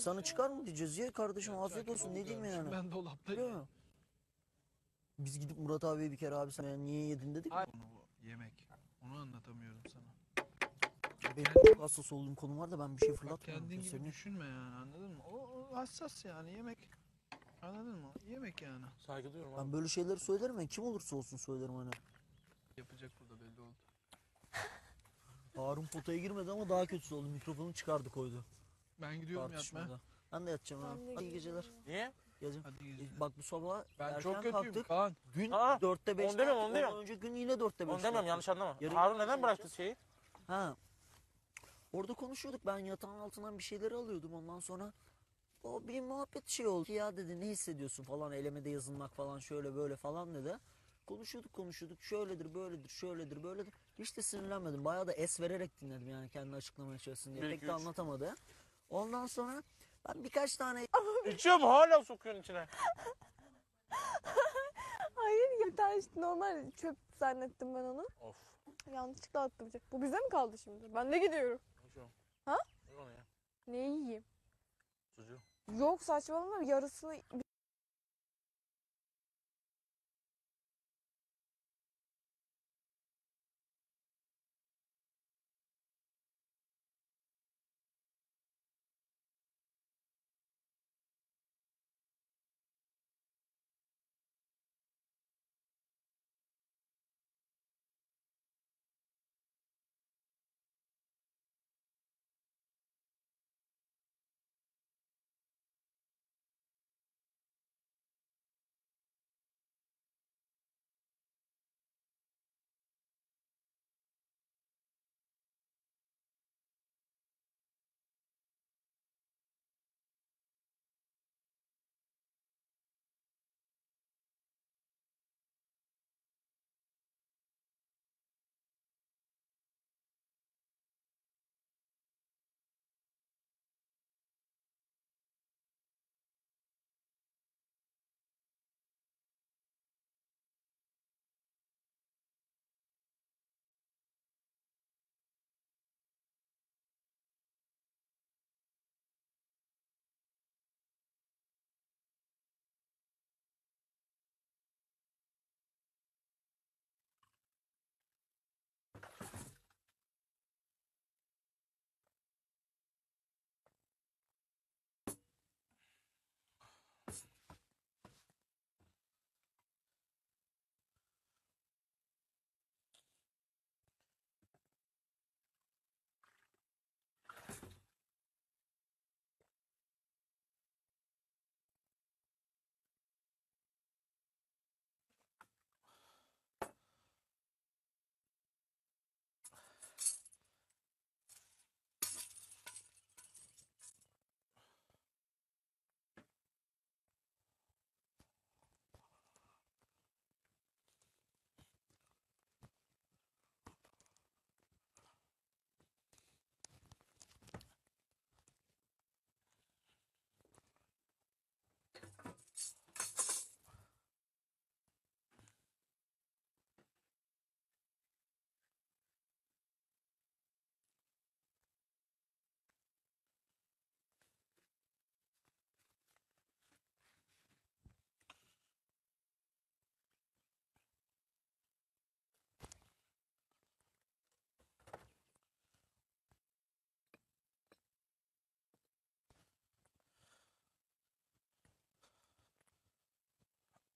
Sana çıkar mı diyeceğiz ya kardeşim afiyet olsun ne diyeyim yani. Ben dolaptayım. Biz gidip Murat abiye bir kere abi sen yani niye yedin dedik. Onu bu yemek. Onu anlatamıyorum sana. Benim çok hassas olduğum konu var da ben bir şey fırlatmıyorum. kendin gibi düşünme yani anladın mı? O, o hassas yani yemek. Anladın mı? Yemek yani. Saygı duyuyorum abi. Ben böyle şeyleri söylerim ben kim olursa olsun söylerim hani. Yapacak burada belli oldu. Harun potaya girmedi ama daha kötüsü oldu. Mikrofonu çıkardı koydu. Ben gidiyorum Tartışmada. yatmaya. Ben de yatacağım de Hadi iyi geceler. Niye? Gecem. Hadi iyi geceler. Bak bu sabah Ben erken çok kötüyüm kalktık. Kaan. Gün Aa, 4'te 5'te. onu demiyorum, onu demiyorum. önce gün yine 4'te 5'te. Onu demiyorum yanlış anlama. Yarın Harun neden bıraktı şeyi? Ha. Orada konuşuyorduk. Ben yatağın altından bir şeyleri alıyordum. Ondan sonra o bir muhabbet şey oldu. Ya dedi ne hissediyorsun falan. Elemede yazılmak falan şöyle böyle falan dedi. Konuşuyorduk konuşuyorduk. Şöyledir böyledir şöyledir böyledir. Hiç de sinirlenmedim. Bayağı da es vererek dinledim yani kendi açıklamaya çalışsın diye. Bir, Pek iki, de üç. anlatamadı. Ondan sonra ben birkaç tane İçiyorum hala sokuyorsun içine. Hayır yeter işte normal çöp zannettim ben onu. Of. Yanlışlıkla attım. Bu bize mi kaldı şimdi? Ben de gidiyorum. Ha? Ye onu ya. Ne yiyeyim? Sucuğu. Yok saçmalama yarısını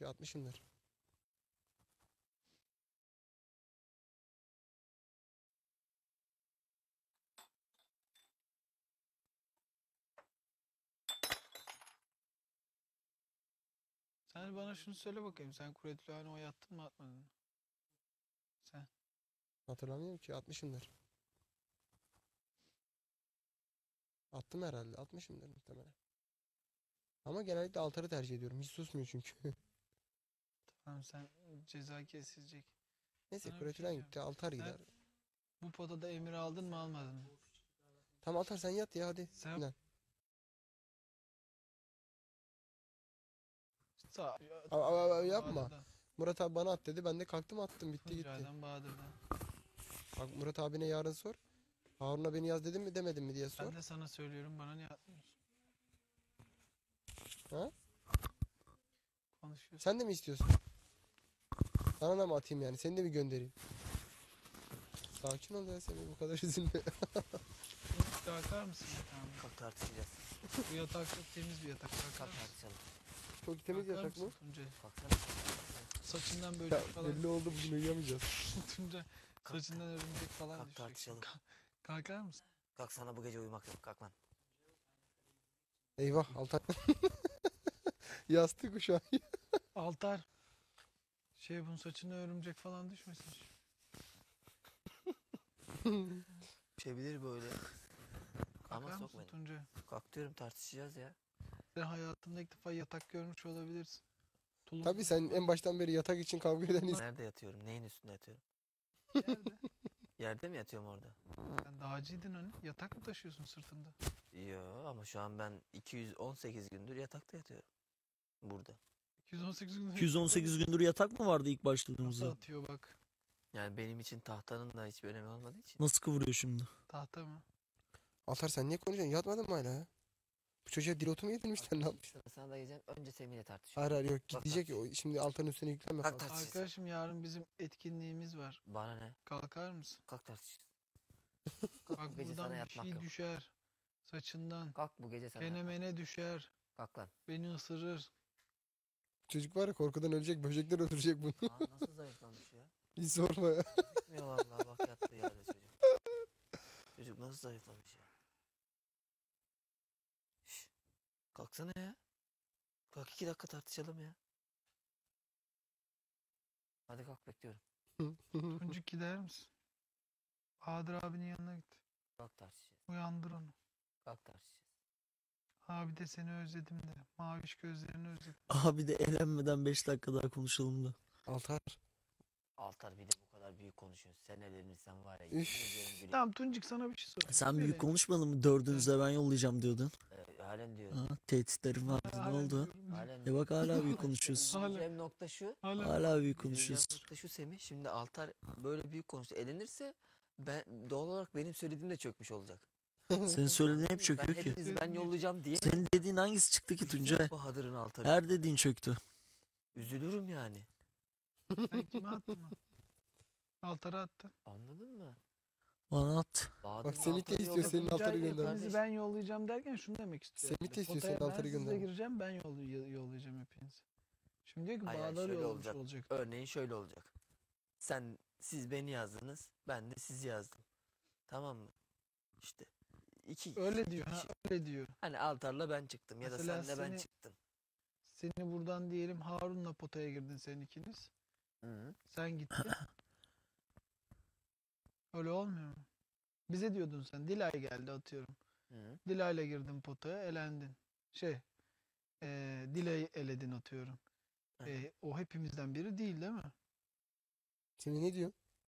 ki 60'ımdır. Sen bana şunu söyle bakayım. Sen Kuretülen'e oy attın mı atmadın mı? Sen. Hatırlamıyorum ki 60'ımdır. Attım herhalde 60'ımdır muhtemelen. Ama genellikle altarı tercih ediyorum. Hiç susmuyor çünkü. Tamam sen ceza kesilecek. Neyse Sana bir şey diyeceğim. gitti altar Sen- gider. Bu potada emir aldın mı almadın mı? Tamam altar sen yat ya hadi. Sen- Sinan. Sağ. Aa, aa, aa, yapma. Bahadır'dan, Murat abi bana at dedi. Ben de kalktım attım bitti gitti. Tuncay'dan Bahadır'dan. Bak Murat abine yarın sor. Harun'a beni yaz dedim mi demedim mi diye sor. Ben de sana söylüyorum bana niye atmıyorsun? Ha? Konuşuyorsun. Sen de mi istiyorsun? Sana da mı atayım yani? Seni de mi göndereyim? Sakin ol ya Semih bu kadar üzülme. Kalkar mısın yatağımda? Kalk tartışacağız. Bu yatak çok temiz bir yatak. Kalk tartışalım. Çok temiz Kalkar yatak mı? mısın Tuncay? Kalksana. Saçından böyle Ya, falan. belli oldu bugün uyuyamayacağız. Tuncay saçından örümcek falan kalk düşecek. tartışalım. Kalkar mısın? Kalk sana bu gece uyumak yok. Kalk lan. Eyvah altar. Yastık şu an. Altar. Şey bunun saçına örümcek falan düşmesin. Düşebilir böyle. Ama Kalkar sok mısın beni. Tuncay? Kalk diyorum tartışacağız ya. Sen hayatında ilk defa yatak görmüş olabilirsin. Tulum Tabii sen en baştan beri yatak için kavga eden insan. Nerede yatıyorum? Neyin üstünde yatıyorum? Nerede? Yerde mi yatıyorum orada? Sen dağcıydın hani. Yatak mı taşıyorsun sırtında? Yo ama şu an ben 218 gündür yatakta yatıyorum. Burada. 218 gün 218 gündür yatak mı vardı ilk Nasıl başladığımızda? atıyor bak. Yani benim için tahtanın da hiçbir önemi olmadığı için. Nasıl kıvırıyor şimdi? Tahta mı? Altar sen niye konuşuyorsun? Yatmadın mı hala ya? Bu çocuğa dilotu mu yedirmişler ne yapmış? Sana, da geleceğim. Önce Semih'le tartışıyorum. Hayır hayır yok Bak, gidecek ya. o- Şimdi altarın üstüne yüklenme Kalk fazla. tartışacağız. Arkadaşım yarın bizim etkinliğimiz var. Bana ne? Kalkar mısın? Kalk tartışacağız. Bak bu gece buradan sana bir yatmak şey yok. düşer. Saçından. Kalk bu gece sana. Kenemene düşer. Kalk lan. Beni ısırır. Çocuk var ya korkudan ölecek. Böcekler öldürecek bunu. Aa, nasıl zayıflamış ya? Hiç sorma ya. Gitmiyor vallahi bak yattı yerde çocuk. Çocuk nasıl zayıflamış ya? Şş, kalksana ya. Kalk iki dakika tartışalım ya. Hadi kalk bekliyorum. Tuncuk gider misin? Bahadır abinin yanına git. Kalk tartışacağız. Uyandır onu. Kalk tartışacağız. Abi de seni özledim de. Maviş gözlerini özledim. Abi de elenmeden 5 dakika daha konuşalım da. Altar. Altar bir de bu kadar büyük konuşuyorsun. Sen elenirsen var ya. Yemin ediyorum gülüyorum. Tamam Tuncuk sana bir şey sorayım. Sen büyük Söyle. konuşmadın mı? Dördünüzde ben yollayacağım diyordun. Ee, halen diyor. Ha, tehditlerim vardı ne Hala oldu? diyorum. Halen E bak hala büyük konuşuyorsun. Hala- Üzüleceğim nokta şu. Hala. Hala büyük Üzüleceğim konuşuyorsun. nokta şu Semih. Şimdi Altar böyle büyük konuştu. Elenirse ben doğal olarak benim söylediğim de çökmüş olacak. Senin söylediğin hep Ben çöküyor ki. hepinizi ben yollayacağım diye. Senin dediğin hangisi çıktı ki Tuncay? Bahadır'ın Altar'ı. Her dediğin çöktü. Üzülürüm yani. Sen kime attın lan? Altara attın. Anladın mı? Bana at. Bahadır'ın Semih de Altar'ı istiyor senin Altar'ı Tuncay, gönder. Hepinizi ben yollayacağım derken şunu demek istiyor. Semih de istiyor Potaya senin Altar'ı Ben sizle gönder. gireceğim ben yol, yollayacağım hepinizi. Şimdi diyor ki Hayır, şöyle yollamış olacak. olacak. Örneğin şöyle olacak. Sen, siz beni yazdınız. Ben de sizi yazdım. Tamam mı? İşte. İki Öyle diyor ha öyle diyor. Hani Altar'la ben çıktım ya da Mesela senle ben seni- çıktım. Seni buradan diyelim Harun'la potaya girdin sen ikiniz. Hı. Sen gittin. Öyle olmuyor mu? Bize diyordun sen. Dilay geldi atıyorum. Hı. Dilay'la girdin potaya elendin. Şey. eee Dilay'ı eledin atıyorum. Evet. Eee, o hepimizden biri değil değil mi? Semih ne diyor?